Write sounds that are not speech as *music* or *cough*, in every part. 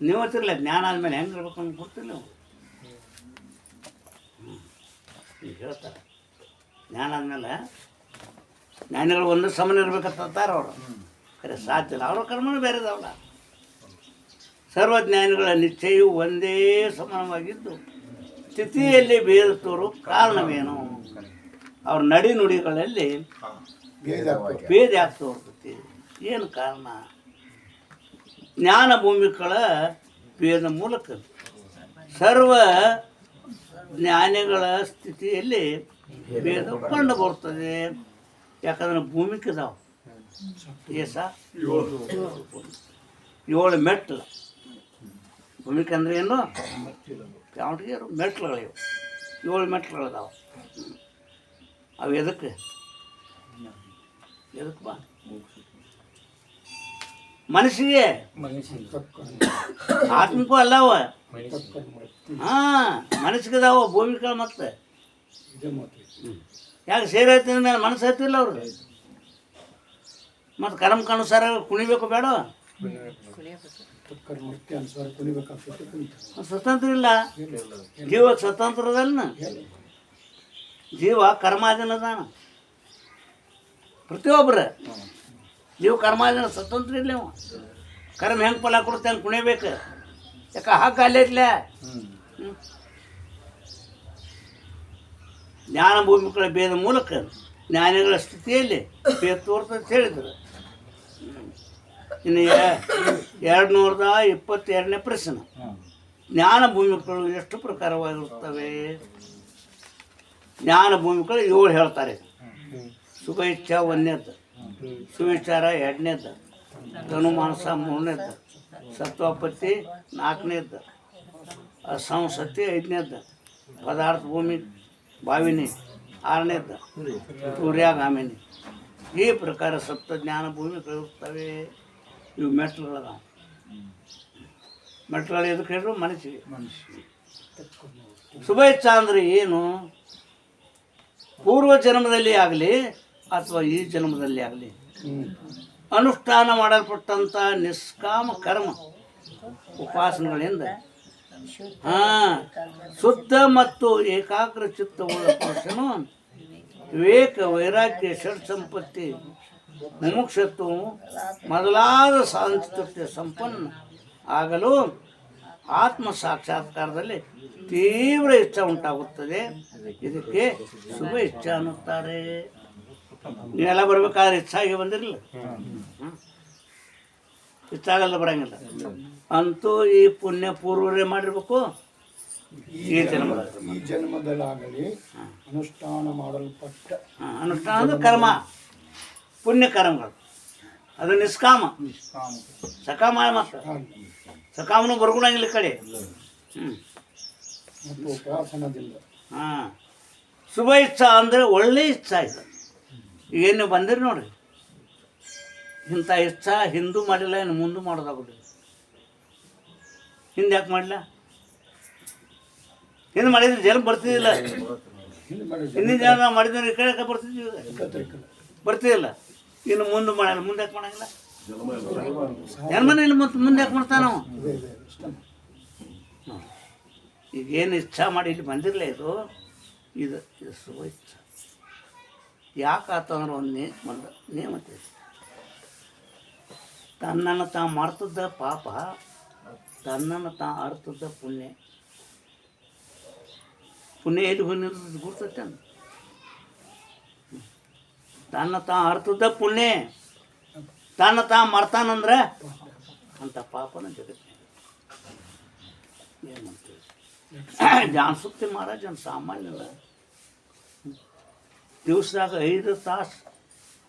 ನೀವು ಗೊತ್ತಿರಲ್ಲ ಜ್ಞಾನ ಆದಮೇಲೆ ಹೆಂಗೆ ಇರ್ಬೇಕು ಅಂತ ಗೊತ್ತಿಲ್ಲ. ಈಗ ಹೇಳ್ತಾರೆ. ಜ್ಞಾನ ಆದಮೇಲೆ ಜ್ಞಾನಿಗಳು ಒಂದು ಸಮನ ಇರ್ಬೇಕಂತಾರೆ ಅವರು. ಖರೆ ಸಾಧ್ಯ ಇಲ್ಲ. ಅವರ ಕರ್ಮನೂ ಬೇರೆ ಇದಾವಲ್ಲ ಸರ್ವಜ್ಞಾನಿಗಳ ನಿಶ್ಚಯವು ಒಂದೇ ಸಮಾನವಾಗಿದ್ದು ಸ್ಥಿತಿಯಲ್ಲಿ ಭೇದ ತೋರು ಕಾರಣವೇನು? ಅವ್ರ ನಡಿ ನುಡಿಗಳಲ್ಲಿ ಭೇದ ಆಗ್ತಾ ಹೋಗ್ತೈತಿ ಏನು ಕಾರಣ? ಜ್ಞಾನ ಭೂಮಿಗಳ ವೇದ ಮೂಲಕ ಸರ್ವ ಜ್ಞಾನಿಗಳ ಸ್ಥಿತಿಯಲ್ಲಿ ಭೇದ ಕಂಡು ಬರ್ತದೆ ಯಾಕಂದ್ರೆ ಭೂಮಿ ಏಸ ಏಳು ಮೆಟ್ಲು ಭೂಮಿಕೆ ಅಂದ್ರೆ ಏನು? ಯಾವಟಿಗೆ ಮೆಟ್ಲುಗಳಿವೆ ಏಳು ಮೆಟ್ಲುಗಳಿದಾವೆ ಅವು ಎದಕ್ಕೆ? ಎದಕ್ಕೆ ಬಾ? ಮನಸ್ಸಿಗೆ. ಆತ್ಮಿಕೂ ಅಲ್ಲವ. ಹಾಂ ಮನಸ್ಸಿಗೆ ಭೂಮಿಗಳು ಮತ್ತೆ. ಯಾಕೆ ಸೇರೈತಿ ಮೇಲೆ ಮನಸ್ಸು ಹತ್ತಿಲ್ಲ ಮತ್ತೆ ಮತ್ತು ಕರ್ಮಕ್ಕನುಸಾರ ಕುಣಿಬೇಕು ಬೇಡ? ಸ್ವತಂತ್ರ ಇಲ್ಲ. ಜೀವ ಸ್ವತಂತ್ರದಲ್ಲ ಜೀವ ಕರ್ಮಾಧೀನದಾನ. ಪ್ರತಿಯೊಬ್ಬರ ಜೀವ ಕರ್ಮಾಧೀನ ಸ್ವತಂತ್ರ ಇಲ್ಲ ಕರ್ಮ ಹೆಂಗೆ ಫಲ ಕೊಡುತ್ತೆ ಹಂಗೆ ಕುಣಿಬೇಕು. ಯಾಕೆ ಹಾಕ ಅಲ್ಲೇ ಇಟ್ಲೆ ಹ್ಮ್. ಜ್ಞಾನ ಭೂಮಿಗಳ ಭೇದ ಮೂಲಕ ಜ್ಞಾನಿಗಳ ಸ್ಥಿತಿಯಲ್ಲಿ ಭೇದ ತೋರ್ತದೆ ಅಂತ ಹೇಳಿದ್ರು. ಇನ್ನು ಎರಡು ನೂರದ ಇಪ್ಪತ್ತೆರಡನೇ ಪ್ರಶ್ನೆ. ಜ್ಞಾನ ಭೂಮಿಗಳು ಎಷ್ಟು ಪ್ರಕಾರವಾಗಿರುತ್ತವೆ? ಜ್ಞಾನ ಭೂಮಿಗಳು ಏಳು ಹೇಳ್ತಾರೆ. ಸುಖ ಇಚ್ಛಾ ಒಂದನೇದ್ದು ಸುವಿಚಾರ ಎರಡನೇದ್ದು ಧನುಮಾನಸ ಮೂರನೇದ್ದು ಸತ್ವಪತ್ತಿ ನಾಲ್ಕನೇದ್ದು ಅಸಂಸತಿ ಐದನೇದ್ದು ಪದಾರ್ಥ ಭೂಮಿ ಬಾವಿನಿ ಆರನೇದ್ದು ಸೂರ್ಯಾಗಾಮಿನಿ. ಈ ಪ್ರಕಾರ ಸಪ್ತ ಜ್ಞಾನ ಭೂಮಿ ಭೂಮಿಗಳಿರುತ್ತವೆ ಇವು ಮೆಟ್ಲುಗಳದ ಮೆಟ್ಲುಗಳು ಎದಕ್ಕೆ ಹೇಳಿದ್ರು ಮನಸ್ಸಿಗೆ ಶುಭೇಚ್ಛಾ ಅಂದರೆ ಏನು? ಪೂರ್ವ ಜನ್ಮದಲ್ಲಿ ಆಗಲಿ ಅಥವಾ ಈ ಜನ್ಮದಲ್ಲಿ ಆಗಲಿ. ಅನುಷ್ಠಾನ ಮಾಡಲ್ಪಟ್ಟಂಥ ನಿಷ್ಕಾಮ ಕರ್ಮ. ಉಪಾಸನೆಗಳಿಂದ. ಹಾ, ಶುದ್ಧ ಮತ್ತು ಏಕಾಗ್ರ ಚಿತ್ತವುಳ್ಳ ಪುರುಷನು ವಿವೇಕ, ವೈರಾಗ್ಯ, ಷಡ್ ಸಂಪತ್ತಿ ಮುಮುಕ್ಷತ್ವ ಮೊದಲಾದ ಸಾಂಸ್ಕೃತಿಕ ಸಂಪನ್ನ ಆಗಲು ಆತ್ಮ ಸಾಕ್ಷಾತ್ಕಾರದಲ್ಲಿ ತೀವ್ರ ಇಚ್ಛೆ ಉಂಟಾಗುತ್ತದೆ. ಇದಕ್ಕೆ ಶುಭ ಇಚ್ಛೆ ಅನ್ನುತ್ತಾರೆ. ನೀವೆಲ್ಲ ಬರ್ಬೇಕಾದ್ರೆ ಹೆಚ್ಚಾಗಿ ಬಂದಿರಲಿಲ್ಲ. ಹೆಚ್ಚಾಗಲ್ಲ ಬರಂಗಿಲ್ಲ. ಅಂತೂ ಈ ಪುಣ್ಯ ಪೂರ್ವರೇ ಮಾಡಿರ್ಬೇಕು. ಈ ಜನ್ಮದ ಈ ಜನ್ಮದಲ್ಲಾಗಲಿ ಅನುಷ್ಠಾನ ಮಾಡಲ್ಪಟ್ಟ ಅನುಷ್ಠಾನ ಅಂದ್ರೆ ಕರ್ಮ. ಪುಣ್ಯ ಕರ್ಮಗಳು. ಅದು ನಿಷ್ಕಾಮ. ಸಕಾಮ ಮಾತ್ರ. ಸಕಾಮನು ಬರ್ಕೊಳಂಗಿಲ್ಲ ಈ ಕಡೆ. ಹ್ಞೂ ಉಪಾಸನದಿಲ್ಲ ಹಾಂ. ಶುಭ ಇಚ್ಛಾ ಅಂದರೆ ಒಳ್ಳೆ ಇಚ್ಛಾ ಇದು. ಏನು ಬಂದಿರಿ ನೋಡ್ರಿ? ಇಂಥ ಹೆಚ್ಚ ಹಿಂದೂ ಮಾಡಿಲ್ಲ ಏನು ಮುಂದೆ ಮಾಡೋದಾಗೋದಿಲ್ಲ. ಹಿಂದೆ ಯಾಕೆ ಮಾಡಲ? ಹಿಂದೆ ಮಾಡಿದ್ರೆ ಜನ ಬರ್ತಿದ್ದಿಲ್ಲ ಹಿಂದಿನ ಜನ ನಾವು ಮಾಡಿದ್ರೆ ಈ ಕಡೆ ಈಗ? ಬರ್ತಿದಿಲ್ಲ. ಇನ್ನು ಮುಂದೆ ಮಾಡಲ್ಲ, ಮುಂದೆ ಯಾಕೆ ಮಾಡಂಗಿಲ್ಲ? ಜನ್ಮನ ಇಲ್ಲ ಮತ್ತು ಮುಂದೆ ಯಾಕೆ ಮಾಡ್ತಾನ ನಾವು? ಇದೆ ಇದೆ ಇಷ್ಟ ಈಗ ಏನು ಇಚ್ಛಾ ಮಾಡಿ ಇಲ್ಲಿ ಬಂದಿರಲೇ ಇದು? ಇದು ಇದು ಯಾಕೆ ಆತಂದ್ರೆ ಒಂದು ನೇ ನೇಮ ನೇಮತೆ ತನ್ನನ್ನು ತಾ ಮಾಡ್ತಿದ್ದ ಪಾಪ, ತನ್ನನ್ನು ತಾ ಅರ್ತದ ಪುಣ್ಯ. ಪುಣ್ಯ ಎಲ್ಲಿ ಬಂದಿರ್ತದೆ ಗುರ್ತೈತೆ ತನ್ನ ತಾ ಅರ್ತದ ಪುಣ್ಯ, ತನ್ನ ತಾ ಮಾಡ್ತಾನಂದ್ರೆ ಅಂತ ಪಾಪನ ಜಗತ್ತಿನ ಏನು ಮಾಡ್ತೀವಿ *coughs* ಜಾನ್ಸುತ್ತಿ ಮಹಾರಾಜನ್ ಸಾಮಾನ್ಯಲ್ಲ ದಿವಸದಾಗ ಐದು ತಾಸು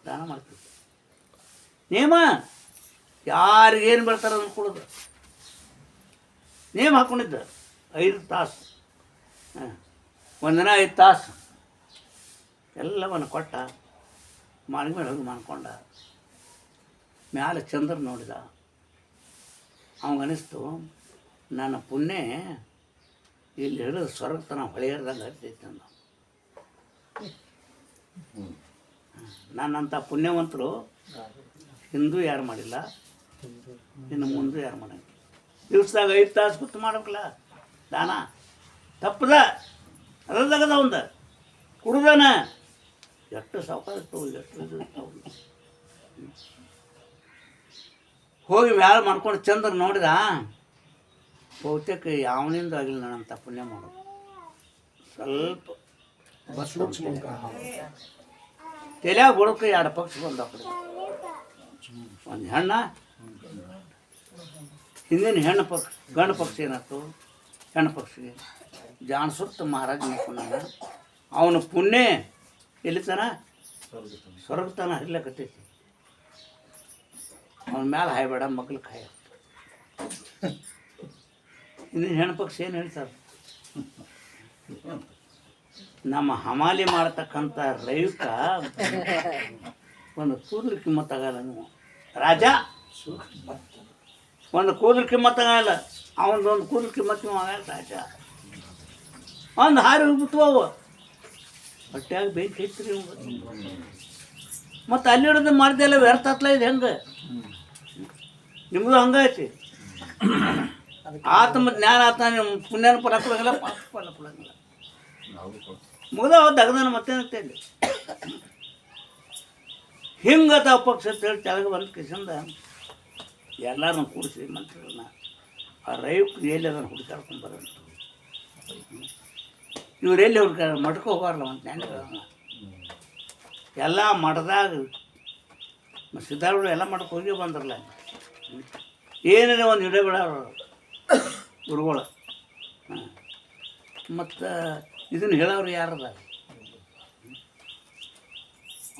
ದಾನ ಮಾಡ್ತಿದ್ದೆ ನೇಮ, ಯಾರಿಗೇನು ಬರ್ತಾರೆ ಅದನ್ನು ಕೊಡೋದು. ನೇಮ್ ಹಾಕೊಂಡಿದ್ದ, ಐದು ತಾಸು. ಹಾಂ ಒಂದಿನ ಐದು ತಾಸು. ಎಲ್ಲವನ್ನು ಕೊಟ್ಟ ಮಾಡಿ ಮೇಲೆ ಹೋಗಿ ಮಾಡ್ಕೊಂಡ ಮ್ಯಾಲೆ ಚಂದ್ರ ನೋಡಿದ. ಅನಿಸ್ತು, ನನ್ನ ಪುಣ್ಯ ಇಲ್ಲಿ ಹಿಡಿದು ಸ್ವರ್ಗತನ ಹೊಳೆಯರ್ದಂಗೆ ಹರಿತೈತೆ ಅಂದ. ನನ್ನಂಥ ಪುಣ್ಯವಂತರು ಹಿಂದೂ ಯಾರು ಮಾಡಿಲ್ಲ, ಇನ್ನು ಮುಂದೆ ಯಾರು ಮಾಡಂಗಿಲ್ಲ. ದಿವ್ಸದಾಗ ಐದು ತಾಸು ಕೂತು ಮಾಡಬೇಕಲ್ಲ, ದಾನ. ತಪ್ಪದ ಅದ್ರದಾಗದ ಒಂದು. ಕುಡ್ದಾನ. ಎಷ್ಟು ಸಾವುಕಾರ ಎಷ್ಟು ಹೋಗಿ ಮ್ಯಾಲ ಮಾಡ್ಕೊಂಡು ಚಂದ್ರ ನೋಡಿದ, ಬಹುತೇಕ ಯಾವನಿಂದ ಆಗಿಲ್ಲ ನನ್ನಂತ ಪುಣ್ಯ ಮಾಡೋದು. ಸ್ವಲ್ಪ ತಲೆಯಾಗ ಬುಡಕ್ಕೆ ಎರಡು ಪಕ್ಷ ಬಂದ ಕಡೆ ಒಂದು ಹೆಣ್ಣ ಹಿಂದಿನ ಹೆಣ್ಣು ಪಕ್ಷ ಗಂಡು ಪಕ್ಷಿ ಏನಾಯ್ತು ಹೆಣ್ಣು ಪಕ್ಷಿಗೆ ಜಾಣಸುತ್ತ ಮಹಾರಾಜ ನೋಡ್ಕೊಂಡಾನ ಅವನ ಪುಣ್ಯ ಎಲ್ಲಿತನ ಸ್ವರ್ಗತನ ಹರಿಲಕತ್ತೈತಿ ಅವನ ಮ್ಯಾಲೆ ಹಾಯ್ಬೇಡ ಮಗ್ಳು ಕಾಯ ಹಿಂದಿನ ಹೆಣ್ಣು ಪಕ್ಷಿ ಏನು ಹೇಳ್ತಾರೆ ನಮ್ಮ ಹಮಾಲಿ ಮಾಡ್ತಕ್ಕಂಥ ರೈತ ಒಂದು ಕೂದಲು ಕಿಮ್ಮತ್ತಾಗಲ್ಲ ನೀವು. ರಾಜ, ಒಂದು ಕೂದಲು ಕಿಮ್ಮತ್ತಾಗಲ್ಲ ಅವನದೊಂದು ಕೂದಲು ಕಿಮ್ಮತ್ತು ಆಗಲ್ಲ ರಾಜ. ಒಂದು ಹಾರಿ ಬಿತ್ತು ಅವು. ಹೊಟ್ಯಾಗ ಬೆಂಕಿ ಐತ್ರಿ ಮತ್ತು ಅಲ್ಲಿ ಹಿಡಿದು ಮಾಡ್ದೆಲ್ಲ ವ್ಯರ್ಥ ಆತ್ಲ ಇದು ಹೆಂಗೆ? ನಿಮ್ಮದು ಹಂಗೈತಿ ಆತ್ಮ ಜ್ಞಾನ ಆತ ನಿಮ್ಮ ಪುಣ್ಯನ ಫಲ ಕೊಡಂಗಿಲ್ಲ ಪಾಪ ಫಲ ಕೊಡಂಗಿಲ್ಲ. ಮುಗ್ದ ದಗದನ ತಲ್ಲಿ ಹಿಂಗ ಹಿಂಗತ ಪಕ್ಷ ಅಂತೇಳಿ ತೆಳಗೆ ಬಂದು ಕಿಶಂದ ಎಲ್ಲರನ್ನು ಕೂಡಿಸಿ ಮಂತ್ರಿಗಳನ್ನ ಆ ರೈಕ್ ಎಲ್ಲಿ ಅದನ್ನು ಹುಡುಕಾಡ್ಕೊಂಡು ಬರೋಣ. ಇವ್ರು ಎಲ್ಲಿ ಹುಡುಕಾಡ ಮಠಕ್ಕೆ ಹೋಗಾರಲ್ಲ ಒಂದು ಜ್ಞಾನಿಗಳನ್ನ ಎಲ್ಲ ಮಠದಾಗ ಸಿದ್ಧಾರ್ಥ ಎಲ್ಲ ಮಠಕ್ಕೆ ಹೋಗಿ ಬಂದ್ರಲ್ಲ. ಏನೇನೋ ಒಂದು ಹಿಡಿಯ ಗುರುಗಳು. ಮತ್ತು ಇದನ್ನು ಹೇಳೋರು ಯಾರದ?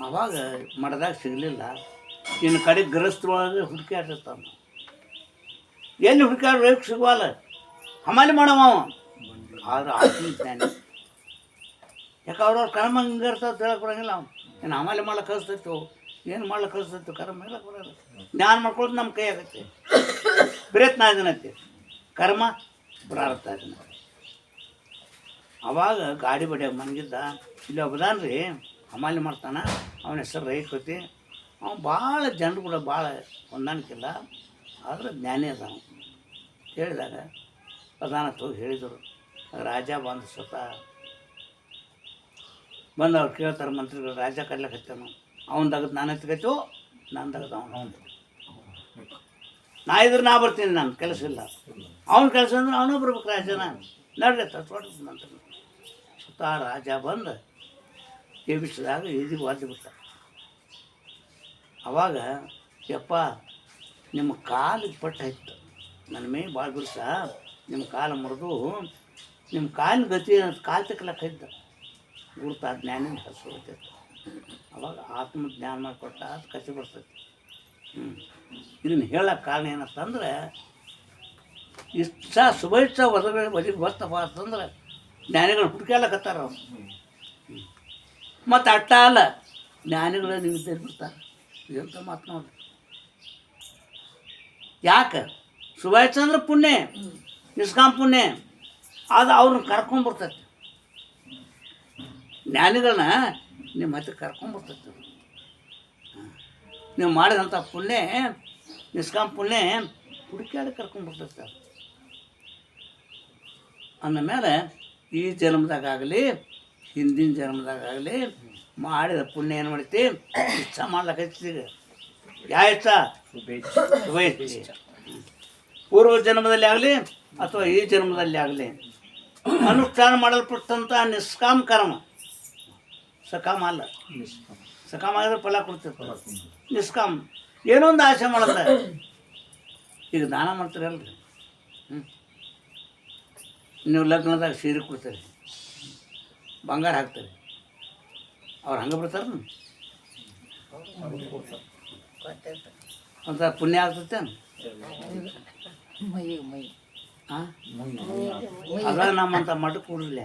ಆವಾಗ ಮಠದಾಗ ಸಿಗಲಿಲ್ಲ. ಇನ್ನು ಕಡೆ ಗೃಹಸ್ಥರೊಳಗೆ ಹುಡುಕಾಡಿರ್ತಾವ ಎಲ್ಲಿ ಹುಡುಕಾಡ್ಬೇಕು ಸಿಗುವಲ್ಲ? ಹಮಾಲಿ ಮಾಡವ ಆದ್ರೆ ಆತ್ಮ ಜ್ಞಾನಿ. ಯಾಕೆ ಅವ್ರವ್ರ ಕರ್ಮ ಹಿಂಗೆ ಇರ್ತಾವ ಹೇಳಕ್ಕೆ ಬರಂಗಿಲ್ಲ ಏನು ಹಮಾಲಿ ಮಾಡ್ಲಿಕ್ಕೆ ಕಳಿಸ್ತೈತು ಏನು ಮಾಡ್ಲಿಕ್ಕೆ ಕಳಿಸ್ತೈತು ಕರ್ಮ ಹೇಳಕ್ಕೆ ಬರಲ್ಲ ಜ್ಞಾನ ಮಾಡ್ಕೊಳ್ಳೋದು ನಮ್ಮ ಕೈ ಆಗುತ್ತೆ ಪ್ರಯತ್ನ ಇದನ್ನತ್ತೆ ಕರ್ಮ ಬರಾರ್ಥ ಇದನ್ನ ಅವಾಗ ಗಾಡಿ ಬಡಿಯಾಗ ಮನಗಿದ್ದ, ಇಲ್ಲಿ ಒಬ್ಬದಾನ ರೀ ಹಮಾಲಿ ಮಾಡ್ತಾನ, ಅವನ ಹೆಸರು ರೈತತಿ ಅವ್ನು ಭಾಳ ಜನರು ಕೂಡ ಭಾಳ ಹೊಂದಾಣಿಕಿಲ್ಲ ಆದರೆ ಜ್ಞಾನಿ ಅದ. ಹೇಳಿದಾಗ ಪ್ರಧಾನ ಹೋಗಿ ಹೇಳಿದರು, ರಾಜ ಬಂದು ಸ್ವತಃ ಬಂದು ಅವ್ರು ಕೇಳ್ತಾರೆ ಮಂತ್ರಿಗಳು, ರಾಜ ಕರ್ಲಕತ್ತಾನು ಅವನ ತಗದು ನಾನು ಎತ್ಕೈತು, ನಾನು ತಗದು ಅವನು ಅವನು ನಾ ಇದ್ರೆ ನಾ ಬರ್ತೀನಿ ನಾನು, ಕೆಲಸ ಇಲ್ಲ. ಅವ್ನ ಕೆಲಸ ಅಂದ್ರೆ ಅವನು ಬರ್ಬೇಕು ರಾಜನ. ನಡ್ರಿ ತೋಟ ಮಂತ್ರಿ ಸ್ವತಃ ರಾಜ ಬಂದು ಎಬ್ಬಿಸಿದಾಗ ಇದು ಒದ್ದು ಬಿಟ್ಟ. ಅವಾಗ, ಯಪ್ಪ, ನಿಮ್ಮ ಕಾಲು ಪಟ್ಟ ಇತ್ತು. ನನ್ನ ಮೇ ಭಾಳ ಬಿಡ್ಸ ನಿಮ್ಮ ಕಾಲು ಮುರಿದು, ನಿಮ್ಮ ಕಾಲಿನ ಗತಿ ಕಾಲು ತಕ್ಕಲಕ್ಕ ಇದ್ದ. ಗುರುತ ಜ್ಞಾನ ಹೆಸರು ಹೋಗ್ತಿತ್ತು ಅವಾಗ ಆತ್ಮ ಜ್ಞಾನ ಮಾಡಿಕೊಟ್ಟ ಅದು ಕಸಿ ಬರ್ತೈತಿ. ಹ್ಞೂ ಇದನ್ನು ಹೇಳಕ್ಕೆ ಕಾರಣ ಏನಂತಂದ್ರೆ, ಇಷ್ಟ ಶುಭ ಇಷ್ಟ ಒದಗ ಒದಗಿ ಬರ್ತಪ್ಪ ಅಂತಂದ್ರೆ ಜ್ಞಾನಿಗಳು ಹುಡುಕಲ್ಲ ಅವ್ರು. ಮತ್ತು ಅಟ್ಟ ಅಲ್ಲ, ಜ್ಞಾನಿಗಳು ನೀವು ಬಿಡ್ತಾರೆ ಎಂತ ಮಾತು ನೋಡಿ. ಯಾಕೆ? ಸುಭಾಷ್ ಚಂದ್ರ ಪುಣ್ಯ ನಿಷ್ಕಾಮ ಪುಣ್ಯ ಅದು ಅವ್ರನ್ನ ಕರ್ಕೊಂಬರ್ತೈತಿ. ಜ್ಞಾನಿಗಳನ್ನ ನಿಮ್ಮ ಹತ್ರ ಕರ್ಕೊಂಬರ್ತೈತಿ. ಹಾಂ. ನೀವು ಮಾಡಿದಂಥ ಪುಣ್ಯ ನಿಷ್ಕಾಮ ಪುಣ್ಯ ಹುಡುಕಾಡಿ ಕರ್ಕೊಂಬರ್ತೈತೆ ಅದು. ಈ ಜನ್ಮದಾಗಲಿ ಹಿಂದಿನ ಜನ್ಮದಾಗಲಿ ಮಾಡಿದ ಪುಣ್ಯ ಏನು ಮಾಡೈತಿ ಇಚ್ಛ ಮಾಡ್ಲಾಕೈತಿ ಯಾವ ಇಚ್ಛ ಪೂರ್ವ ಜನ್ಮದಲ್ಲಿ ಆಗಲಿ ಅಥವಾ ಈ ಜನ್ಮದಲ್ಲಿ ಆಗಲಿ ಅನುಷ್ಠಾನ ಮಾಡಲ್ಪಟ್ಟಂಥ ನಿಷ್ಕಾಮ ಕರ್ಮ. ಸಕಾಮ ಅಲ್ಲ. ಸಕಾಮ ಆಗಿದ್ರೆ ಫಲ ಕೊಡ್ತಿರ್ತ ನಿಷ್ಕಾಮ. ಏನೋ ಒಂದು ಆಸೆ ಮಾಡುತ್ತೆ. ಈಗ ದಾನ ಮಾಡ್ತೀರಲ್ರಿ. ಹ್ಞೂ ನೀವು ಲಗ್ನದಾಗ ಸೀರೆ ಕೊಡ್ತಾರೆ ಬಂಗಾರ ಹಾಕ್ತಾರೆ ಅವ್ರು ಹಂಗೆ ಬಿಡ್ತಾರೆ ಅಂತ ಪುಣ್ಯ ಆಗ್ತೈತೆ ಹಾಂ ಅದ ನಮ್ಮಂತ ಮಠಕ್ಕೆ ಕೂಡಲಿಲ್ಲ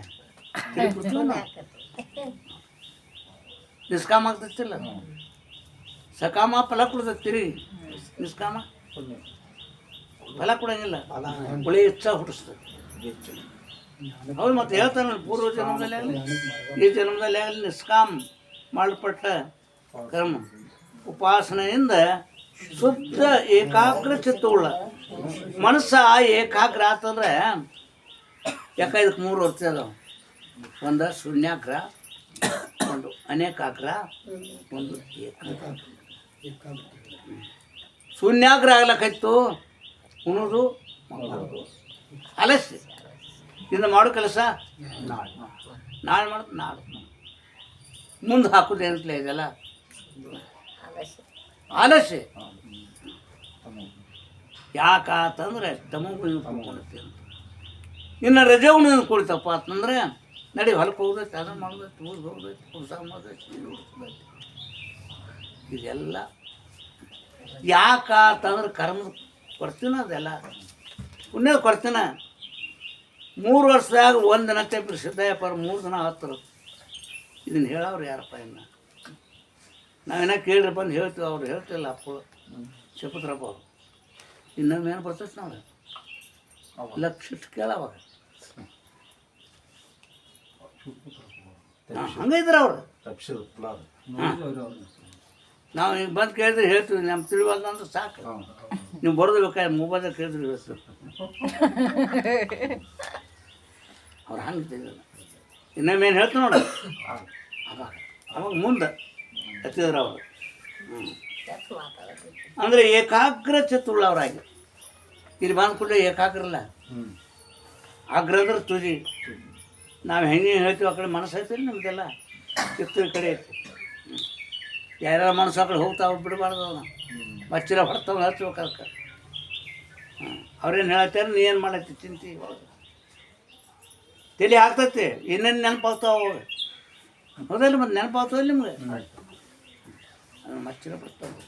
ನಿಷ್ಕಾಮ ಆಗ್ತೈತಿಲ್ಲ? ಸಕಾಮ ಫಲ ಕೊಡ್ತೈತಿರಿ ನಿಷ್ಕಾಮ? ಫಲ ಕೊಡಂಗಿಲ್ಲ. ಒಳ್ಳೆ ಹೆಚ್ಚಾಗಿ ಹುಟ್ಟಿಸ್ತದೆ ಹೌದು, ಮತ್ತೆ ಹೇಳ್ತಾನೆ ಪೂರ್ವ ಜನ್ಮದಲ್ಲಿ ಆಗಲಿ, ಈ ಜನ್ಮದಲ್ಲಿ ಆಗಲಿ ನಿಷ್ಕಾಮ್ ಮಾಡಲ್ಪಟ್ಟ ಕರ್ಮ. ಉಪಾಸನೆಯಿಂದ ಶುದ್ಧ ಏಕಾಗ್ರ ಚಿತ್ತವುಳ್ಳ. ಮನಸ್ಸ ಏಕಾಗ್ರ ಆತಂದ್ರೆ ಯಾಕೆ ಇದಕ್ಕೆ ಮೂರು ವರ್ಷ ಅದಾವ? ಒಂದು ಶೂನ್ಯಾಗ್ರ, ಒಂದು ಅನೇಕಾಗ್ರ, ಒಂದು ಶೂನ್ಯಾಗ್ರ ಆಗ್ಲಕ್ಕಾಯ್ತು ಉಣೋದು ಮಕ್ಕೋದು ಆಲಸ್ಯ ಇಂದ ಮಾಡೋ ಕೆಲಸ. ನಾಳೆ. ನಾಳೆ ಮಾಡೋದು ನಾಳೆ. ಮುಂದೆ ಹಾಕೋದು ಏನಂತಲೇ ಇದೆಲ್ಲ ಆಲಸ್ಯ ಯಾಕಾತಂದ್ರೆ ತಮಗು ಕುಡ್ಕೊಳುತ್ತೆ ಅಂತ. ಇನ್ನು ರಜೆ ಉಣಿದು ಕುಳಿತಪ್ಪ ಅಂತಂದ್ರೆ ನಡಿ ಹೊಲಕ್ಕೆ ಹೋಗ್ದೈತೆ ಅದನ್ನು ಮಾಡ್ದೈತೆ ಊರಿಗೆ ಹೋಗ್ದೈತೆ ಕೆಲಸ ಮಾಡ್ದೈತೆ ಇದು ಮಾಡ್ದೈತೆ. ಇದೆಲ್ಲ ಯಾಕಾತಂದ್ರೆ ಕರ್ಮ ಕೊಡ್ತೀನ ಅದೆಲ್ಲ. ಪುಣ್ಯದ ಕೊಡ್ತೀನ ಮೂರು ವರ್ಷದಾಗ ಒಂದು ದಿನ ತೆಪ್ಪಿ ಸಿದ್ದಯ್ಯಪ್ಪ ಮೂರು ದಿನ ಹತ್ತರು. ಇದನ್ನು ಹೇಳವ್ರು ಯಾರಪ್ಪ ಇನ್ನು? ನಾವೇನ ಕೇಳಿರಿ ಬಂದು ಹೇಳ್ತೀವಿ ಅವ್ರು ಹೇಳ್ತಿಲ್ಲ ಅಪ್ಪಳು ಚಪತ್ರಪ್ಪ ಅವರು. ಇನ್ನೊಮ್ಮೆ ಏನು ಬರ್ತೈತೆ ನಾವು ಲಕ್ಷ ಕೇಳವಾಗ ಹಂಗಿದ್ರ ಅವ್ರು. ನಾವು ಈಗ ಬಂದು ಕೇಳಿದ್ರೆ ಹೇಳ್ತೀವಿ ನಮ್ಮ ತಿಳಿವಲ್ಲ ಅಂದ್ರೆ ಸಾಕು. ನೀವು ಬರೋದು ಬೇಕಾದ್ರೆ ಮೊಬೈಲ್ದಾಗ ಕೇಳಿದ್ರೆ ಹೇಳ್ತೀವಿ. *laughs* ಅವ್ರು ಹಂಗೆ ತಿಳಿದಿಲ್ಲ ಇನ್ನೊಮ್ಮೆ ಏನು ಹೇಳ್ತು ನೋಡು. ಅವಾಗ ಮುಂದೆ ಹತ್ತಿದ್ರು ಅವರು. ಅಂದರೆ ಏಕಾಗ್ರ ಚತುಳ್ಳವರಾಗಿ. ಇಲ್ಲಿ ಏಕಾಗ್ರ ಇಲ್ಲ ಆಗ್ರ ಅಂದ್ರೆ ತುದಿ. ನಾವು ಹೆಂಗೆ ಹೇಳ್ತೀವಿ ಆ ಕಡೆ ಮನಸ್ಸು ಐತಿಲ್ಲ ನಿಮ್ದೆಲ್ಲ? ಚಿತ್ತು ಈ ಕಡೆ ಐತಿ. ಯಾರ್ಯಾರ ಮನಸ್ಸು ಆ ಕಡೆ ಹೋಗ್ತಾವೆ ಬಿಡಬಾರ್ದು ಅವನ್ನ ಬಚ್ಚಿರ ಹೊಡ್ತಾವ ಹಚ್ಬೇಕು ಅದಕ್ಕೆ. ಅವ್ರೇನು ಹೇಳತ್ತಾರ ನೀ ಏನು ಮಾಡತ್ತಿ ಚಿಂತೆ ಒಳಗೆ. ತಲೆ ಆಗ್ತೈತಿ. ಏನೇನು ನೆನಪಾಗ್ತಾವ. ಹೌದಲ್ಲ ಮತ್ತೆ ನೆನಪಾಗ್ತಾವ ನಿಮ್ಗೆ? ಮಚ್ಚಿರ ಬರ್ತಾವೆ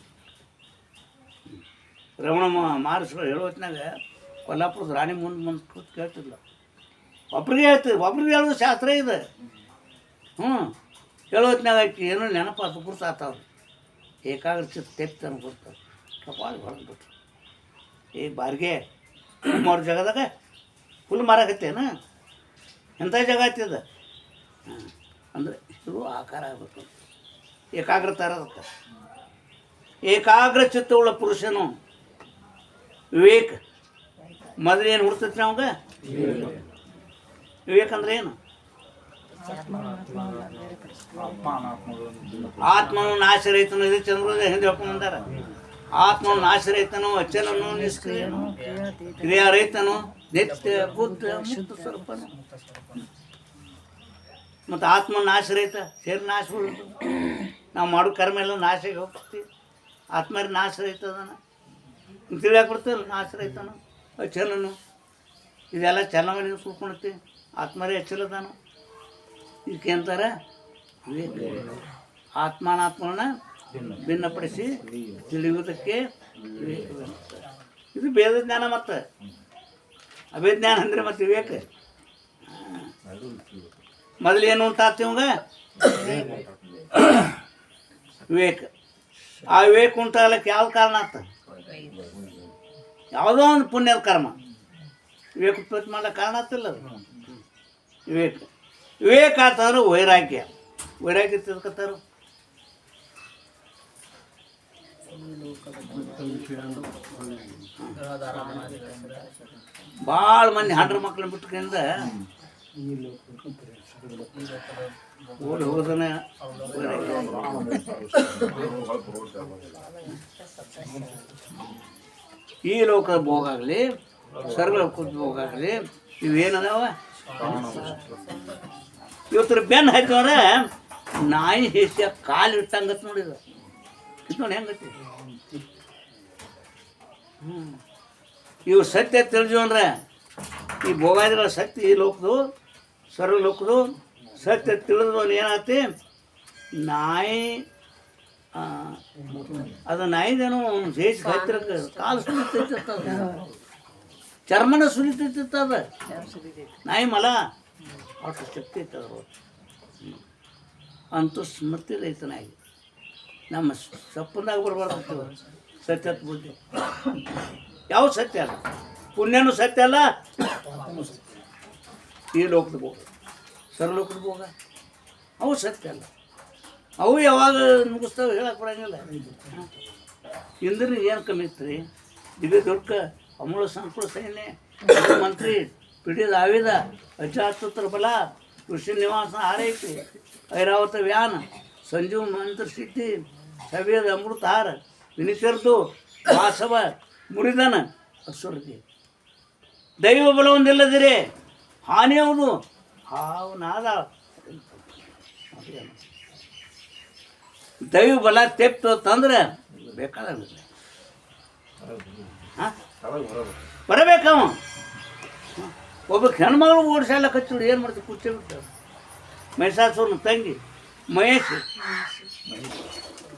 ರಮಣ ಮಾರಿಸ್ಗಳು ಹೇಳೋ ಹೊತ್ತಿನಾಗ ಕೊಲ್ಲಾಪುರದ ರಾಣಿ ಮುಂದೆ ಮುಂದೆ ಕೂತ್ ಕೇಳ್ತಿದ್ಲ. ಒಬ್ರಿಗೆ ಹೇಳ್ತೀವಿ ಒಬ್ರಿಗೆ ಹೇಳೋದು ಶಾಸ್ತ್ರ ಇದೆ. ಹ್ಞೂ ಹೇಳೋ ಹೊತ್ತಿನಾಗ ಆಯ್ತು ಏನೋ ನೆನಪಾತು ಏಕಾಗ್ರತೆ ಏಕಾಗ್ರ ಚಿತ್ತ ತೆಪ್ತ ಗುರ್ತಾವ ಈ ಹೊರದ್ಬಿಟ್ರು ಏ ಬಾರ್ಗೆ ಮೂರು ಜಾಗದಾಗ ಹುಲ್ಲು ಮಾರಾಕತ್ತೇನ? ಎಂಥ ಜಗತ್ತಿದ ಅಂದರೆ ಇದು ಆಕಾರ ಆಗಬೇಕು. ಏಕಾಗ್ರ ಇರೋದಕ್ಕೆ ಏಕಾಗ್ರ ಚಿತ್ತವುಳ್ಳ ಪುರುಷನು ವಿವೇಕ್. ಮೊದಲೇನು ಹುಡ್ತೈತಿ ನಮ್ಗೆ ವಿವೇಕ ಅಂದ್ರೆ ಏನು? ಆತ್ಮನು ನಾಶರಹಿತನು ಇದು ಚಂದ್ರ ಹಿಂದೆ ಹೇಳ್ಕೊಂಡ್ಬಂದಾರ ಆತ್ಮನು ನಾಶರಹಿತನು ಅಚ್ಚನನು, ನಿಷ್ಕ್ರಿಯನು ಬುದ್ಧ ಮುಕ್ತ ಸ್ವರೂಪ ಮತ್ತು ಆತ್ಮ ನಾಶರಹಿತ ಸೇರಿ ನಾಶ ನಾವು ಮಾಡೋ ಕರ್ಮ ಎಲ್ಲ ನಾಶಕ್ಕೆ ಹೋಗ್ತೀವಿ ನಾಶ ರೈತ ಅದನ. ತಿಳಿಯಾಕ ನಾಶ ರೈತನು ಚಲನು ಇದೆಲ್ಲ ಚಲವಣಿಗೆ ಕೂತ್ಕೊಳ್ತೀವಿ ಆತ್ಮರೇ ಹೆಚ್ಚಿಲ್ಲದಾನು ವಿವೇಕ ಆತ್ಮಾನಾತ್ಮನ ಭಿನ್ನಪಡಿಸಿ ತಿಳಿಯುವುದಕ್ಕೆ ಇದು ಭೇದ ಜ್ಞಾನ ಮತ್ತು. ಅಭಿಜ್ಞಾನ ಅಂದರೆ ಮತ್ತೆ ವಿವೇಕ. ಮೊದಲು ಏನು ಉಂಟಾಗ್ತಿ ಇವಂಗ? ವಿವೇಕ. ಆ ವಿವೇಕ ಉಂಟಾಗಲಿಕ್ಕೆ ಯಾವ ಕಾರಣ ಆತ? ಯಾವುದೋ ಒಂದು ಪುಣ್ಯದ ಕರ್ಮ. ವಿವೇಕ ಉತ್ಪತ್ತಿ ಮಾಡ್ಲಿಕ್ಕೆ ಕಾರಣ ಆಗ್ತಿಲ್ಲ ಅದು. ವಿವೇಕ. ವಿವೇಕ ಆತಂದ್ರೆ ವೈರಾಗ್ಯ. ವೈರಾಗ್ಯ ತಿಳ್ಕೊತಾರ. ಭಾಳ ಮಂದಿ ಹಂಡ್ರ ಮಕ್ಳು ಬಿಟ್ಕೊಂಡ ಓಡಿ ವೈರಾಗ್ಯ ಈ ಲೋಕದ ಭೋಗ ಆಗಲಿ, ಸ್ವರ್ಗ ಲೋಕದ ಭೋಗ ಆಗಲಿ, ಇವೇನದಾವ? ಇವತ್ತರ ಬೆನ್ನು ಹಾಕಿದ್ರೆ ನಾಯಿ ಹೇಸಿಯ ಕಾಲು ಇಟ್ಟಂಗತ್ ನೋಡಿದ ನೋಡಿ ಹೆಂಗತಿ? ಹ್ಞೂ ಇವು ಸತ್ಯ ತಿಳಿದ್ವಂದ್ರೆ ಈ ಭೋಗಾದಿಗಳ ಸತ್ಯ ಈ ಲೋಕದು ಸ್ವರ್ಗ ಲೋಕದು ಸತ್ಯ ತಿಳಿದ್ವನ್ ಏನಾಗ್ತಿ? ನಾಯಿ ಅದು ನಾಯಿದೇನು ಅವನು ಜೇಸ್ ಹತ್ತಿರಕ್ಕೆ ಕಾಲು ಸುಲಿತೈತಿರ್ತದ ಚರ್ಮನ ಸುಲಿತೈತಿರ್ತದ ನಾಯಿ ಮಲ. ಅಷ್ಟು ಶಕ್ತಿ ಐತದ ಅಂತೂ ಸ್ಮೃತಿ ರೈತ ನಾಯಿ ನಮ್ಮ ಸಪ್ಪಂದಾಗ ಬರಬಾರ್ದು ಸತ್ಯತ್ ಬುದ್ಧಿ. ಯಾವ ಸತ್ಯ ಅಲ್ಲ? ಪುಣ್ಯನೂ ಸತ್ಯ ಅಲ್ಲ. ಈ ಲೋಕದ ಭೋಗ ಸರ್ವಲೋಕದ ಭೋಗ ಅವು ಸತ್ಯ ಅಲ್ಲ. ಅವು ಯಾವಾಗ ಮುಗಿಸ್ತಾವ ಹೇಳಕ್ಕೆ ಬರಂಗಿಲ್ಲ? ಇಂದ್ರನ ಏನು ಕಮ್ಮಿ ಇತ್ತು ರೀ? ದಿವ್ಯ ದುರ್ಗ ಅಮೂಲ ಸಂಕುಲ ಸೈನ್ಯ ಮಂತ್ರಿ ಪಿಡಿದ ಆವಿದ ಅಜಾತುತ್ರ ಬಲ ಕೃಷಿ ನಿವಾಸ ಆರೈಕೆ ಐರಾವತ ವ್ಯಾನ ಸಂಜೀವ ಮಂತ್ರ ಸಿದ್ಧಿ ಸವಿಯದ ಅಮೃತ ಹಾರ ವಿನಿಸರ್ದು ವಾಸವ ಮುರಿದನ? ಅಸುರಗೆ ದೈವ ಬಲ ಒಂದಿಲ್ಲದಿರೆ ಹಾನಿ ಅವನು ಹಾವು ನಾದ. ದೈವ ಬಲ ತೆಪ್ತು ತಂದ್ರೆ ಬೇಕಾದ ಹಾಂ? ಬರಬೇಕವ? ಒಬ್ಬ ಹೆಣ್ಮಗಳು ಓಡಿಸಲ್ಲ ಕಚ್ಚುಡು ಏನು ಮಾಡ್ತೀವಿ ಕುಚ್ಚೆ ಬಿಟ್ಟು ಮಹಿಷಾಸುರನ ತಂಗಿ ಮಹೇಶ್.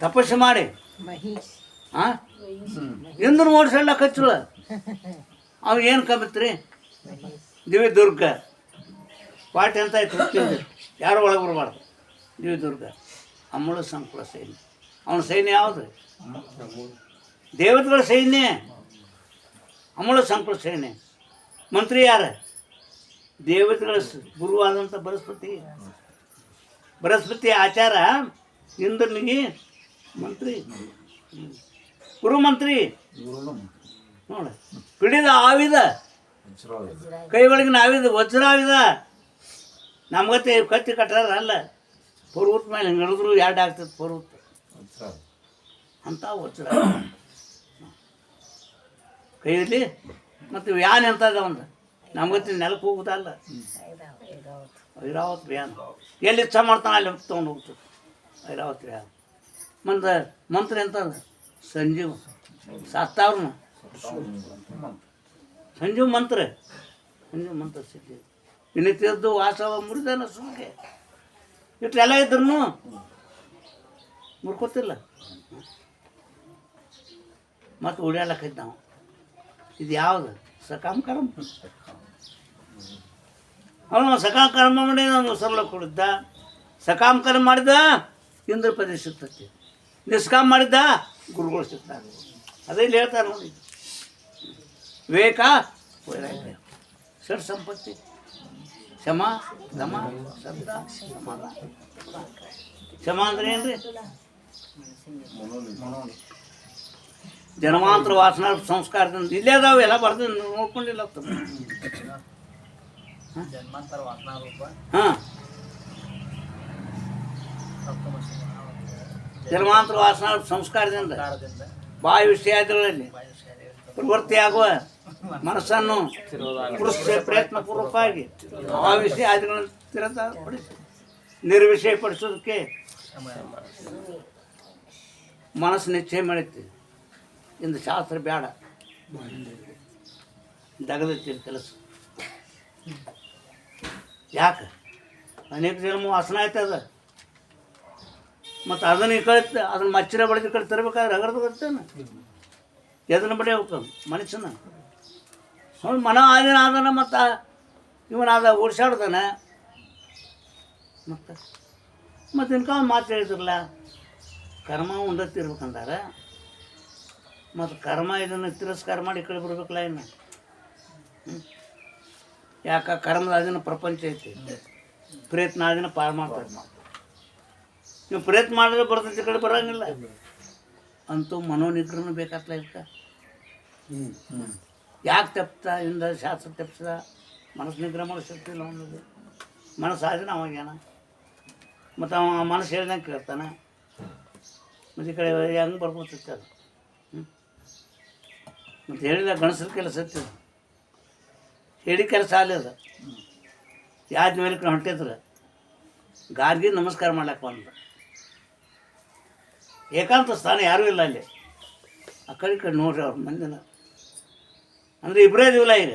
ತಪಸ್ಸು ಮಾಡಿ. ಹಾಂ ಇಂದ್ರ ಓಡಿಸಲ್ಲ ಕಚ್ಚುಳ. ಅವ ಏನು ಕಮ್ಮಿತ್ರಿ ದಿವಿ ದುರ್ಗ. ಪಾಠ ಅಂತ ಆಯ್ತು ಯಾರು ಒಳಗೆ ಬರಬಾರ್ದು? ದಿವಿ ದುರ್ಗ. ಅಮ್ಮಳ ಸಂಕುಲ ಸೈನ್ಯ. ಅವನ ಸೈನ್ಯ ಯಾವುದು ದೇವತೆಗಳ ಸೈನ್ಯ. ಅಮೂಲ ಸಂಕುಲ ಸೈನ್ಯ. ಮಂತ್ರಿ ಯಾರು? ದೇವತೆಗಳ ಗುರುವಾದಂಥ ಬೃಹಸ್ಪತಿ. ಬೃಹಸ್ಪತಿ ಆಚಾರ ಇಂದ್ರನಿಗೆ ಮಂತ್ರಿ. ಹ್ಮ್. ಗುರು ಮಂತ್ರಿ. ನೋಡ. ಪಿಡಿದ ಆವಿದ. ಕೈ ಒಳಗಿನ ಆವಿದ ವಜ್ರಾವಿದ. ನಮ್ಗತ್ತೆ ಕತ್ತಿ ಕಟ್ಟಾರ ಅಲ್ಲ. ಪರ್ವತ ಮೇಲೆ ಹಿಂಗೆ ಹಿಡಿದ್ರು ಎರಡು ಆಗ್ತದೆ ಪರ್ವತ ಅಂತ ವಜ್ರ ಕೈಯಲ್ಲಿ ಮತ್ತು ವ್ಯಾನ್ ಎಂತ ಅದ ಒಂದು? ನಮ್ಗತ್ತೆ ನೆಲಕ್ಕೆ ಹೋಗುದಲ್ಲ ಐರಾವತ್ ವ್ಯಾನ್. ಎಲ್ಲಿ ಇಚ್ಛಾ ಮಾಡ್ತಾನೆ ಅಲ್ಲಿ ತೊಗೊಂಡು ಹೋಗ್ತದೆ. ಐರಾವತ್ ವ್ಯಾನ್. ಮಂದ ಮಂತ್ರ ಎಂತ ಸಂಜೀವ್ ಸತ್ತಾವ್ರನ್ನ ಸಂಜೀವ್ ಮಂತ್ರ. ಸಂಜೀವ್ ಮಂತ್ರ ಸಿದ್ಧಿ. ವಿನಿತಿಯದ್ದು ವಾಸವ ಮುರಿದನ ಸುಮ್ಗೆ ಎಲ್ಲ ಇದ್ರು ಮುರ್ಕೋತಿಲ್ಲ. ಮತ್ತು ಉಳಿಯಾಲಕ್ಕೈತೆ ನಾವು. ಇದು ಯಾವುದು? ಸಕಾಮ ಕರ್ಮ. ಅವನು ಸಕಾಮ ಕರ್ಮ ಮಾಡಿ ನಾನು ಸರಳ ಕೊಡಿದ್ದ. ಸಕಾಮ ಕರ್ಮ ಮಾಡಿದ ಇಂದ್ರ ಪ್ರದೇಶ ಇರ್ತೈತಿ. ನಿಷ್ಕಾಮ ಮಾಡಿದ್ದ ಗುರುಗಳು ಸಿಗ್ತಾರೆ ಅದೇ ಇಲ್ಲಿ ಹೇಳ್ತಾರೆ ನೋಡಿ. ವಿವೇಕ ವೈರಾಗ್ಯ. ಸರ್ ಸಂಪತ್ತಿ. ಕ್ಷಮ ದಮ ಶಬ್ದ ಸಮಾಧಾನ ಕ್ಷಮ ಅಂದ್ರೆ ಏನ್ರಿ? ಜನ್ಮಾಂತರ ವಾಸನ ಸಂಸ್ಕಾರದಿಂದ. ಇಲ್ಲೇ ಅದಾವೆ ಎಲ್ಲ ಬರ್ದು ನೋಡ್ಕೊಂಡಿಲ್ಲ ಹಾಂ? ಜನ್ಮಾಂತರ ವಾಸನ ಸಂಸ್ಕಾರದಿಂದ ಕಾರದಿಂದ ಬಾಯಿ ಪ್ರವೃತ್ತಿ ಆಗುವ ಮನಸ್ಸನ್ನು ಪ್ರಯತ್ನ ಪೂರ್ವಕವಾಗಿ ಆ ವಿಷಯ ನಿರ್ವಿಷಯ ಪಡಿಸೋದಕ್ಕೆ ಮನಸ್ಸು ನಿಶ್ಚಯ ಮಾಡೈತಿ ಇಂದು ಶಾಸ್ತ್ರ ಬೇಡ. ದಗದೈತಿ ಕೆಲಸ. ಯಾಕೆ? ಅನೇಕ ಜನ್ಮ ವಾಸನ ಆಯ್ತದ. ಮತ್ತು ಅದನ್ನ ಈ ಕಡೆ ಅದನ್ನ ಮಚ್ಚಿರ ಬಳಿದ ಕಡೆ ತರಬೇಕಾದ್ರೆ ಹಗರ್ದು ಬರ್ತೇನೆ ಎದನ್ನ ಬಡಿ ಮನುಷ್ಯನ? ಅವ್ನು ಮನ ಆದಿನ ಆದನ ಮತ್ತು ಇವನಾದ ಓಡಿಸಾಡ್ತಾನೆ? ಮತ್ತು ಮತ್ತು ಇನ್ಕ ಮಾತು ಹೇಳಿದ್ರಲ್ಲ, ಕರ್ಮ ಉಂದತ್ತಿರ್ಬೇಕಂದಾರೆ ಮತ್ತು ಕರ್ಮ ಇದನ್ನು ತಿರಸ್ಕಾರ ಮಾಡಿ ಈ ಕಡೆ ಬರ್ಬೇಕಲ್ಲ ಇನ್ನು ಯಾಕೆ ಕರ್ಮದ ಅದಿನ ಪ್ರಪಂಚ ಐತಿ, ಪ್ರಯತ್ನ ಅದಿನ ಪಾರು ಮಾಡ್ತಾರೆ. ಪ್ರಯತ್ನ ಮಾಡಿದ್ರೆ ಬರ್ತೈತಿ ಈ ಕಡೆ ಬರೋಂಗಿಲ್ಲ. ಅಂತೂ ಮನೋನಿಗ್ರಹನ ಬೇಕಾಗ್ತಲ್ಲ ಇದಕ್ಕೆ. ಯಾಕೆ ತಪ್ಪ ಇಂದ ಶಾಸ್ತ್ರ ತಪ್ಪಿಸಿದ ಮನಸ್ಸು ನಿಗ್ರಹ ಮಾಡೋ ಶಕ್ತಿ ಅವನಿಗೆ ಮನಸ್ಸು ಆದ್ರೆ ಅವಾಗೇನ ಮತ್ತು ಅವ ಮನಸ್ಸು ಹೇಳ್ದಂಗೆ ಕೇಳ್ತಾನೆ. ಮತ್ತು ಈ ಕಡೆ ಹೆಂಗೆ ಬರ್ಬೋದಿತ್ತು ಅದು ಮತ್ತು ಹೇಳಿದ ಗಣಸರ ಕೆಲಸ ಇತ್ತು ಹೇಳಿ ಕೆಲಸ ಅಲ್ಲ ಯಾದ ಮೇಲೆ ಹೊಂಟಿದ್ರೆ ಗಾರ್ಗಿ ನಮಸ್ಕಾರ ಮಾಡ್ಲಕ್ಕೆ ಬಂದ. ಏಕಾಂತ ಸ್ಥಾನ ಯಾರೂ ಇಲ್ಲ ಅಲ್ಲಿ. ಆ ಕಡೆ ಕಡೆ ನೋಡ್ರಿ ಅವ್ರ ಮಂದಿನ. ಅಂದರೆ ಇಬ್ಬರೇ ಇದೀವಲ್ಲ ಈಗ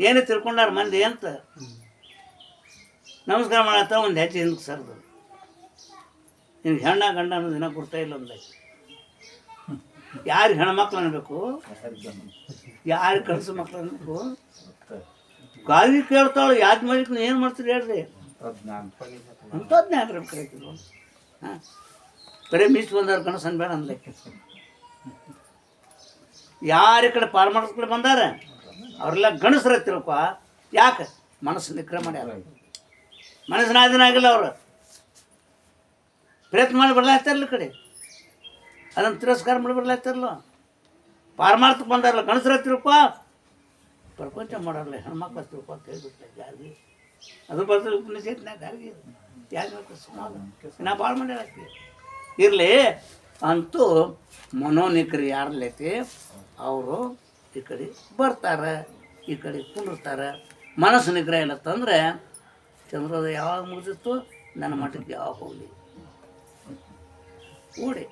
ಏನು ತಿಳ್ಕೊಂಡಾರ ಮಂದಿ ಅಂತ ನಮಸ್ಕಾರ ಮಾಡತ್ತ ಒಂದು ಹೆಚ್ಚು ಹಿಂದಕ್ಕೆ ಸರ್ದು. ನಿನ್ಗೆ ಹೆಣ್ಣ ಗಂಡ ಅನ್ನೋ ದಿನ ಕೊಡ್ತಾ ಇಲ್ಲ ಅಂದ. ಯಾರು ಹೆಣ್ಮಕ್ಳು ಅನ್ಬೇಕು? ಯಾರು ಕಳಿಸು ಮಕ್ಳು ಅನ್ಬೇಕು? ಗಾಳಿ ಕೇಳ್ತಾಳು ಯಾಕೆ ಮಾಡಿಕ್ ಏನು ಮಾಡ್ತೀರಿ ಹೇಳ್ರಿ? ಅಂಥ ಜ್ಞಾನ ಹಾಂ. ಬರೀ ಮೀಸ್ ಬಂದವ್ರು ಕಣಸನ್ ಬೇಡ ಅನ್ಲಕ್ಕೆ ಯಾರ ಕಡೆ ಪಾರ್ಮರ್ಸ್ ಕಡೆ ಬಂದಾರ? ಅವರೆಲ್ಲ ಗಣಸರ ತಿಳ್ಕೊ ಯಾಕೆ? ಮನಸ್ಸು ನಿಗ್ರಹ ಮಾಡ್ಯಾರ. ಮನಸ್ಸಿನ ಆಗಿಲ್ಲ ಅವರು. ಪ್ರಯತ್ನ ಮಾಡಿ ಬರ್ಲಾಗ್ತಾರಲ್ಲ ಕಡೆ. ಅದನ್ನು ತಿರಸ್ಕಾರ ಮಾಡಿ ಬರ್ಲಾಗ್ತಾರಲ್ಲ ಪಾರಮಾರ್ಥಕ್ಕೆ ಬಂದಾರಲ್ಲ ಗಣಸರ ತಿಳ್ಕೊ ಪ್ರಪಂಚ ಮಾಡೋರಲ್ಲ ಹೆಣ್ಮಕ್ಳು ತಿಳ್ಕೊ ಕೇಳ್ಬಿಟ್ಲೆ ಯಾರಿಗೆ? ಅದು ಬರ್ತದೆ ಉಪನಿಷತ್ನಾಗ ಯಾರಿಗೆ? ಯಾಕೆ ಸುಮಾರು. ನಾ ಭಾಳ ಹೇಳತ್ತಿ ಇರಲಿ ಅಂತೂ ಮನೋನಿಕರು ಯಾರ್ಲೈತಿ ಅವರು ಈ ಕಡೆ ಬರ್ತಾರೆ ಈ ಕಡೆ ಕುಂಡಿರ್ತಾರೆ ಮನಸ್ಸು ನಿಗ್ರಹ ಏನತ್ತಂದ್ರೆ ತಂದರೆ ಚಂದ್ರೋದಯ ಯಾವಾಗ ಮುಗಿದಿತ್ತು? ನನ್ನ ಮಠಕ್ಕೆ ಯಾವಾಗ ಹೋಗಲಿ? ಓಡಿ.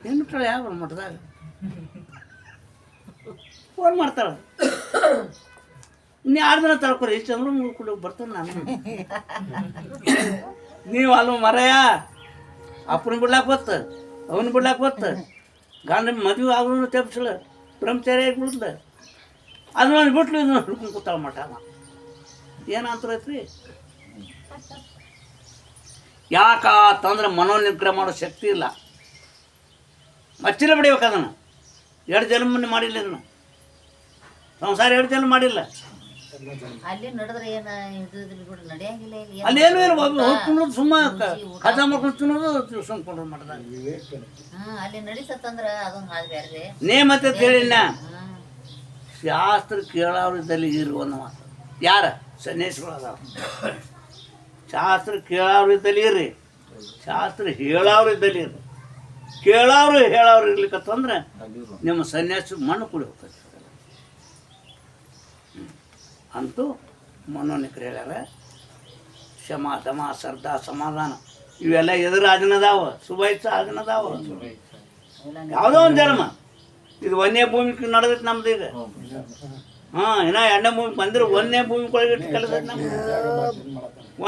ಹೆಣ್ಮಕ್ಳು ಯಾವ ಮಠದಾಗ? ಫೋನ್ ಮಾಡ್ತಾಳೆ ಇನ್ನು ಎರಡು ದಿನ ತಳ್ಕೊರಿ ಚಂದ್ರ ಮುಗ್ಕೊಂಡು ಬರ್ತಾನೆ ನಾನು. *laughs* ನೀವು ಅಲ್ವ ಮರಯ್ಯ ಅಪ್ಪನ ಬಿಡ್ಲಾಕ ಬತ್ತ, ಅವನ ಬಿಡ್ಲಾಕ ಬತ್ತ. ಗಂಡ ಮದುವೆ ಆಗೋನು ತಪ್ಪಿಸಲ ಬ್ರಹ್ಮಚಾರಿ ಆಗಿ ಬಿಡ್ದ ಅದನ್ನ ಬಿಟ್ಲು ಇದನ್ನ ಹುಡ್ಕೊಂಡು ಕೂತಾಳ ಮಠ ಏನಂತರ ಐತ್ರಿ? ಮನೋ ನಿಗ್ರಹ ಮಾಡೋ ಶಕ್ತಿ ಇಲ್ಲ. ಮಚ್ಚಿಲ್ಲ ಬಿಡಬೇಕು ಅದನ್ನು. ಎರಡು ಜನ್ಮ ಮಾಡಿಲ್ಲ ಇದನ್ನು. ಸಂಸಾರ ಎರಡು ಜನ್ಮ ಮಾಡಿಲ್ಲ. ಅಲ್ಲಿ ನಡೆದ್ರೆ ಏನ ಇದು ಬಿಡು ನಡೆಯಂಗಿಲ್ಲ ಇಲ್ಲಿ ಅಲ್ಲಿ ಏನು ಇಲ್ಲ ಒಬ್ಬ ಹೋಗ್ಕೊಂಡು ಸುಮ್ಮ ಕಸ ಮಾಡ್ಕೊಂಡು ತಿನ್ನೋದು ಸುಮ್ಕೊಂಡು ಮಾಡ್ದಾಗ. ಹಾ ಅಲ್ಲಿ ನಡೀತತ್ತಂದ್ರ ಅದೊಂದು ಹಾಳು ಬ್ಯಾರ್ರಿ ನೇಮತೆ ಅಂತ ಹೇಳಿನ ಶಾಸ್ತ್ರ ಕೇಳಾವ್ರಿದ್ದಲ್ಲಿ ಇರುವ ಮಾತು. ಯಾರ? ಸನ್ಯಾಸಿಗಳು ಅದಾವ ಶಾಸ್ತ್ರ ಕೇಳಾವ್ರಿದ್ದಲ್ಲಿ ಇರ್ರಿ. ಶಾಸ್ತ್ರ ಹೇಳಾವ್ರಿದ್ದಲ್ಲಿ ಇರ್ರಿ. ಕೇಳಾವ್ರು ಹೇಳಾವ್ರು ಇರ್ಲಿಕ್ಕಂದ್ರೆ ನಿಮ್ಮ ಸನ್ಯಾಸಿ ಮಣ್ಣು ಕುಡಿ ಹೋಗ್ತದೆ ಹ್ಮ್. ಅಂತೂ ಮನೋನಿಕರು ಹೇಳ್ಯಾರ ಶಮ ದಮ ಶ್ರದ್ಧಾ ಸಮಾಧಾನ. ಇವೆಲ್ಲ ಎದುರು ಅದನ್ನದಾವ ಸುಭಾಯಿಸ ಅದನ್ನದಾವ ಯಾವುದೋ ಒಂದು ಜನ್ಮ ಇದು ಒಂದೇ ಭೂಮಿ ನಡೆದೈತೆ ನಮ್ದು ಈಗ. ಹಾಂ ಇನ್ನ ಎರಡನೇ ಭೂಮಿ ಬಂದ್ರೆ ಒಂದನೇ ಭೂಮಿ ಒಳಗೆ ಇಟ್ಟು ಕೆಲಸ ನಮ್ದು.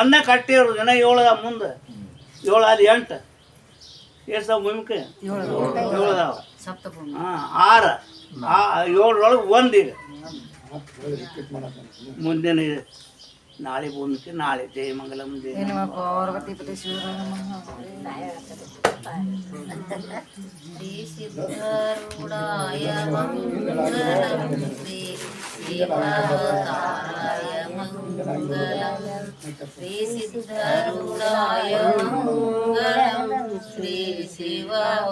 ಒಂದೇ ಕಟ್ಟಿರು ಇನ್ನ ಏಳು ಮುಂದೆ. ಏಳು ಅದು ಎಂಟು. ಎಷ್ಟು ಅದಾವ ಭೂಮಿಗೆ? ಏಳು ಅದಾವ ಹಾಂ ಆರು. ಆ ಏಳರೊಳಗೆ ಒಂದು ಈಗ. ಮುಂದಿನ ಇದು. ನಾಳೆ ಭೂಮಿಗೆ ನಾಳೆ ಜಯ ಮಂಗಲಂ ಜಯ ಶ್ರೀ ಸಿದ್ಧಾರೂಢಾಯ ಮಂಗಲಂ ಶ್ರೀ ಶಿವಾವತಾರಾಯ ಮಂಗಲಂ ಶ್ರೀ ಸಿದ್ಧಾರೂಢಾಯ ಮಂಗಲಂ ಶ್ರೀ ಶಿವ